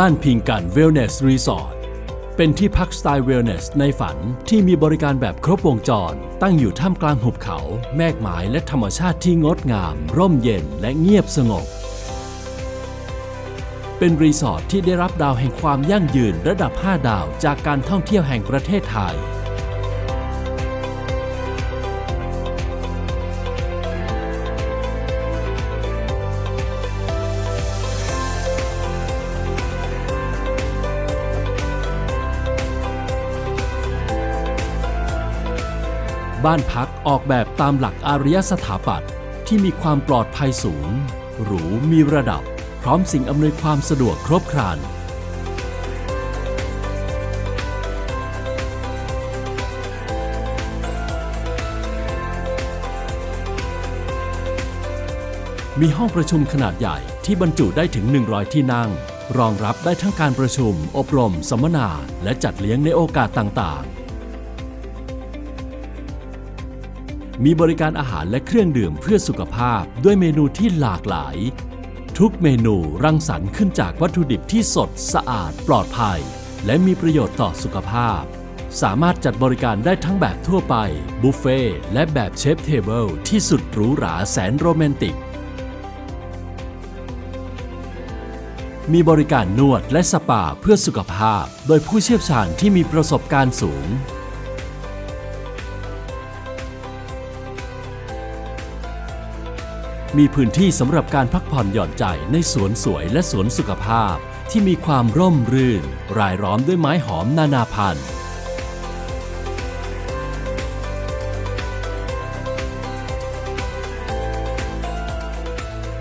บ้านพิงกันเวลเนสรีสอร์ทเป็นที่พักสไตล์เวลเนสในฝันที่มีบริการแบบครบวงจร ตั้งอยู่ท่ามกลางหุบเขา แมกไม้และธรรมชาติที่งดงาม ร่มเย็นและเงียบสงบ เป็นรีสอร์ทที่ได้รับดาวแห่งความยั่งยืนระดับ 5 ดาวจากการท่องเที่ยวแห่งประเทศไทย บ้านพักออกแบบตามหลักอารยสถาปัตย์ที่มีความปลอดภัยสูง หรูมีระดับ พร้อมสิ่งอำนวยความสะดวกครบครันมีห้องประชุมขนาดใหญ่ที่บรรจุได้ถึง 100 ที่นั่ง รองรับได้ทั้งการประชุม อบรม สัมมนา และจัดเลี้ยงในโอกาสต่าง มีบริการอาหารและเครื่องดื่มเพื่อสุขภาพด้วยเมนูที่หลากหลาย ทุกเมนูรังสรรค์ขึ้นจากวัตถุดิบที่สดสะอาดปลอดภัย และมีประโยชน์ต่อสุขภาพ สามารถจัดบริการได้ทั้งแบบทั่วไปบุฟเฟ่ต์และแบบเชฟเทเบิลที่สุดหรูหราแสนโรแมนติก มีบริการนวดและสปาเพื่อสุขภาพ โดยผู้เชี่ยวชาญที่มีประสบการณ์สูง มีพื้นที่สำหรับการพักผ่อนหย่อนใจในสวนสวยและสวนสุขภาพ ที่มีความร่มรื่น รายล้อมด้วยไม้หอมนานาพันธุ์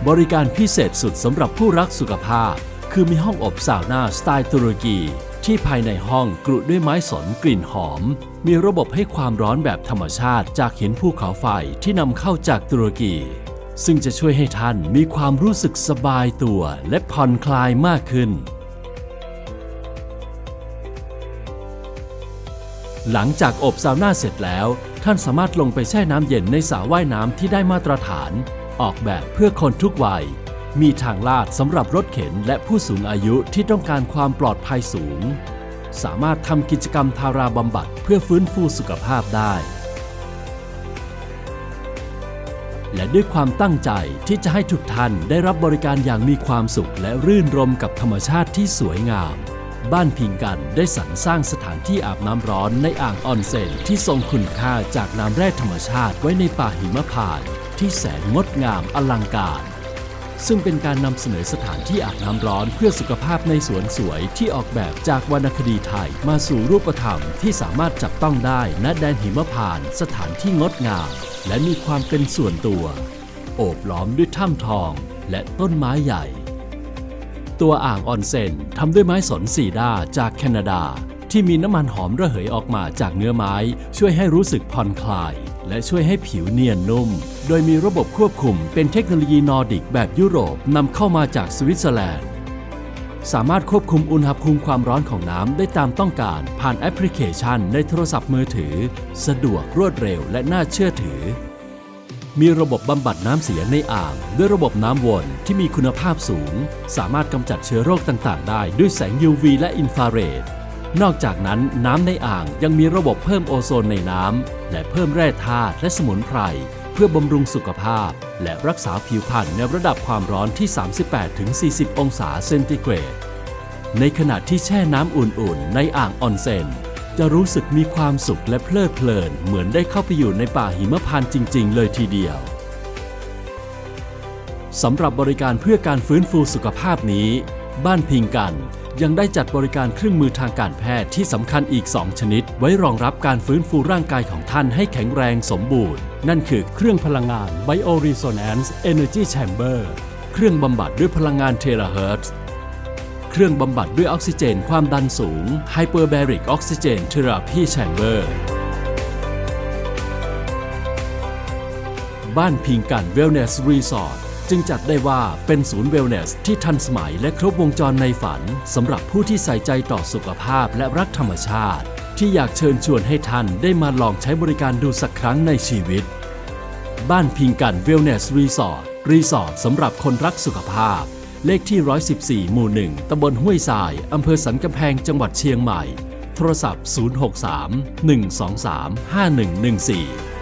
บริการพิเศษสุดสำหรับผู้รักสุขภาพ คือมีห้องอบซาวน่าสไตล์ตุรกีที่ภายในห้องกรุด้วยไม้สนกลิ่นหอม มีระบบให้ความร้อนแบบธรรมชาติจากหินภูเขาไฟที่นำเข้าจากตุรกี ซึ่งจะช่วยให้ท่านมีความรู้สึกสบายตัวและผ่อนคลายมากขึ้น หลังจากอบซาวน่าเสร็จแล้ว ท่านสามารถลงไปแช่น้ำเย็นในสระว่ายน้ำที่ได้มาตรฐาน ออกแบบเพื่อคนทุกวัย มีทางลาดสำหรับรถเข็นและผู้สูงอายุที่ต้องการความปลอดภัยสูง สามารถทำกิจกรรมทาราบำบัดเพื่อฟื้นฟูสุขภาพได้ และด้วยความตั้งใจที่จะให้ทุกท่านได้รับบริการอย่างมีความสุขและรื่นรมกับธรรมชาติที่สวยงาม บ้านพิงกันได้สรรสร้างสถานที่อาบน้ำร้อนในอ่างออนเซนที่ทรงคุณค่าจากน้ำแร่ธรรมชาติไว้ในป่าหิมพานต์ที่แสนงดงามอลังการ ซึ่งเป็นการนำเสนอสถานที่อาบน้ำร้อนเพื่อสุขภาพในสวนสวยที่ออกแบบจากวรรณคดีไทย มาสู่รูปธรรมที่สามารถจับต้องได้ณแดนหิมพานต์สถานที่งดงาม และมีความเป็นส่วนตัว โอบล้อมด้วยถ้ำทองและต้นไม้ใหญ่ ตัวอ่างออนเซนทำด้วยไม้สนสีด้าจากแคนาดา ที่มีน้ำมันหอมระเหยออกมาจากเนื้อไม้ ช่วยให้รู้สึกผ่อนคลาย และช่วยให้ผิวเนียนนุ่ม โดยมีระบบควบคุมเป็นเทคโนโลยีนอร์ดิกแบบยุโรปนำเข้ามาจากสวิตเซอร์แลนด์ สามารถควบคุมอุณหภูมิความร้อนของน้ำได้ตามต้องการผ่านแอปพลิเคชันในโทรศัพท์มือถือ สะดวกรวดเร็วและน่าเชื่อถือ มีระบบบำบัดน้ำเสียในอ่าง ด้วยระบบน้ำวนที่มีคุณภาพสูง สามารถกำจัดเชื้อโรคต่าง ๆ ได้ด้วยแสง UV และอินฟราเรด นอกจากนั้นน้ำในอ่างยังมีระบบเพิ่มโอโซนในน้ำและเพิ่มแร่ธาตุและสมุนไพรเพื่อบำรุงสุขภาพ และรักษาผิวพรรณในระดับความร้อนที่ 38-40 องศาเซนติเกรด ในขณะที่แช่น้ำอุ่นๆ ในอ่างออนเซนจะรู้สึกมีความสุขและเพลิดเพลิน เหมือนได้เข้าไปอยู่ในป่าหิมพานต์จริง ๆ เลยทีเดียวสำหรับบริการเพื่อการฟื้นฟูสุขภาพนี้ บ้านพิงกัน ยังได้จัดบริการเครื่องมือทางการแพทย์ที่สำคัญอีก 2 ชนิด ไว้รองรับการฟื้นฟูร่างกายของท่านให้แข็งแรงสมบูรณ์ นั่นคือเครื่องพลังงาน Bioresonance Energy Chamber เครื่องบำบัดด้วยพลังงานเทราเฮิร์ตซ์เครื่องบำบัดด้วยออกซิเจนความดันสูง Hyperbaric Oxygen Therapy Chamber บ้านพิงกันเวลเนสรีสอร์ท จึงจัดได้ว่าเป็นศูนย์เวลเนสที่ทันสมัยและครบวงจรในฝันสำหรับผู้ที่ใส่ใจต่อสุขภาพและรักธรรมชาติ ที่อยากเชิญชวนให้ท่านได้มาลองใช้บริการดูสักครั้งในชีวิต บ้านพิงกันเวลเนสรีสอร์ทรีสอร์ทสำหรับคนรักสุขภาพ เลขที่ 114 หมู่ 1 ตำบลห้วยทราย อำเภอสันกำแพง จังหวัดเชียงใหม่ โทรศัพท์ 063 123 5114